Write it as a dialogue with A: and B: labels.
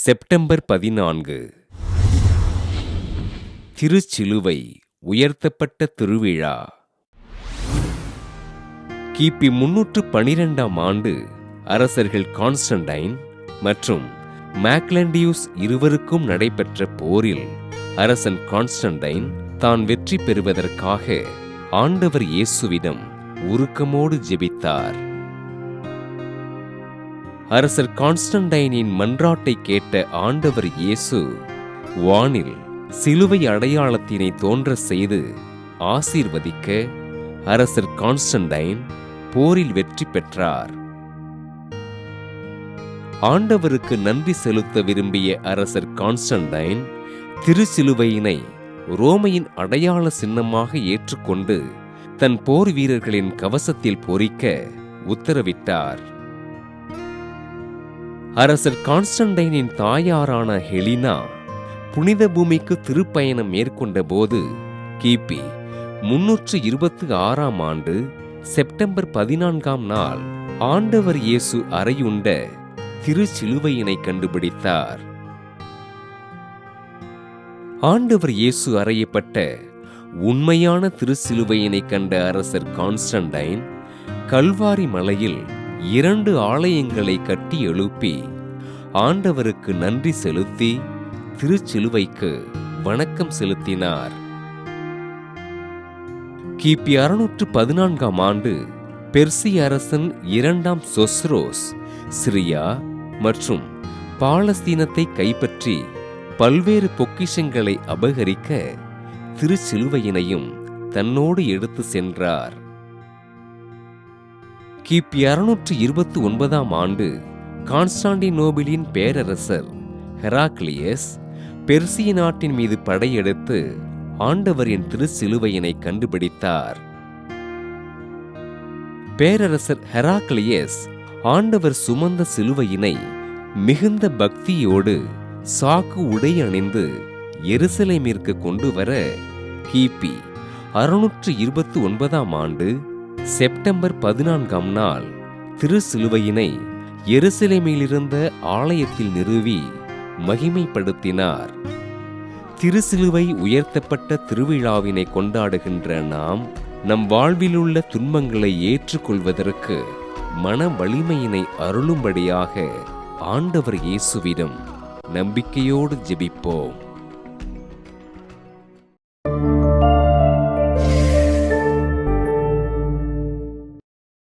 A: September பதினான்கு. திருச்சிலுவை உயர்த்தப்பட்ட திருவிழா. கிபி முன்னூற்று பனிரெண்டாம் ஆண்டு அரசர்கள் கான்ஸ்டன்டைன் மற்றும் மேக்லண்டியூஸ் இருவருக்கும் நடைபெற்ற போரில் அரசன் கான்ஸ்டன்டைன் தான் வெற்றி பெறுவதற்காக ஆண்டவர் இயேசுவிடம் உருக்கமோடு ஜெபித்தார். அரசர் கான்ஸ்டன்டைனின் மன்றாட்டை கேட்ட ஆண்டவர் இயேசு வானில் சிலுவை அடையாளத்தினை தோன்ற செய்து ஆசீர்வதிக்க அரசர் கான்ஸ்டன்டைன் போரில் வெற்றி பெற்றார். ஆண்டவருக்கு நன்றி செலுத்த விரும்பிய அரசர் கான்ஸ்டன்டைன் திருச்சிலுவையினை ரோமையின் அடையாள சின்னமாக ஏற்றுக்கொண்டு தன் போர் வீரர்களின் கவசத்தில் பொறிக்க உத்தரவிட்டார். அரசர் கான்ஸ்டன்டைனின் தாயாரான ஹெலினா புனித பூமிக்கு திருப்பயணம் மேற்கொண்ட போது கிபி முன்னூற்று இருபத்தி ஆறாம் ஆண்டு செப்டம்பர் பதினான்காம் நாள் ஆண்டவர் இயேசு அறையுண்ட திருச்சிலுவையினை கண்டுபிடித்தார். ஆண்டவர் இயேசு அறையப்பட்ட உண்மையான திருச்சிலுவையினை கண்ட அரசர் கான்ஸ்டன்டைன் கல்வாரி மலையில் இரண்டு ஆலயங்களை கட்டி எழுப்பி ஆண்டவருக்கு நன்றி செலுத்தி திருச்சிலுவைக்கு வணக்கம் செலுத்தினார். கிபி அறுநூற்று பதினான்காம் ஆண்டு பெர்சிய அரசன் இரண்டாம் சொஸ்ரோஸ் சிரியா மற்றும் பாலஸ்தீனத்தை கைப்பற்றி பல்வேறு பொக்கிஷங்களை அபகரிக்க திருச்சிலுவையினையும் தன்னோடு எடுத்து சென்றார். கிபி அறுநூற்று இருபத்தி ஒன்பதாம் ஆண்டு கான்ஸ்டாண்டினோபிளின் பேரரசர் ஹெராக்லியஸ் பெர்சிய நாட்டின் மீது படையெடுத்து ஆண்டவரின் திருச்சிலுவையினை கண்டுபிடித்தார். பேரரசர் ஹெராக்லியஸ் ஆண்டவர் சுமந்த சிலுவையினை மிகுந்த பக்தியோடு சாக்கு உடை அணிந்து எருசலேமிற்கு கொண்டு வர கிபி அறுநூற்று இருபத்தி ஒன்பதாம் ஆண்டு செப்டம்பர் பதினான்காம் நாள் திருசிலுவையினை எருசலேமிலிருந்த ஆலயத்தில் நிறுவி மகிமைப்படுத்தினார். திருசிலுவை உயர்த்தப்பட்ட திருவிழாவினை கொண்டாடுகின்ற நாம் நம் வாழ்விலுள்ள துன்பங்களை ஏற்றுக்கொள்வதற்கு மன வலிமையினை அருளும்படியாக ஆண்டவர் இயேசுவிடம் நம்பிக்கையோடு ஜெபிப்போம்.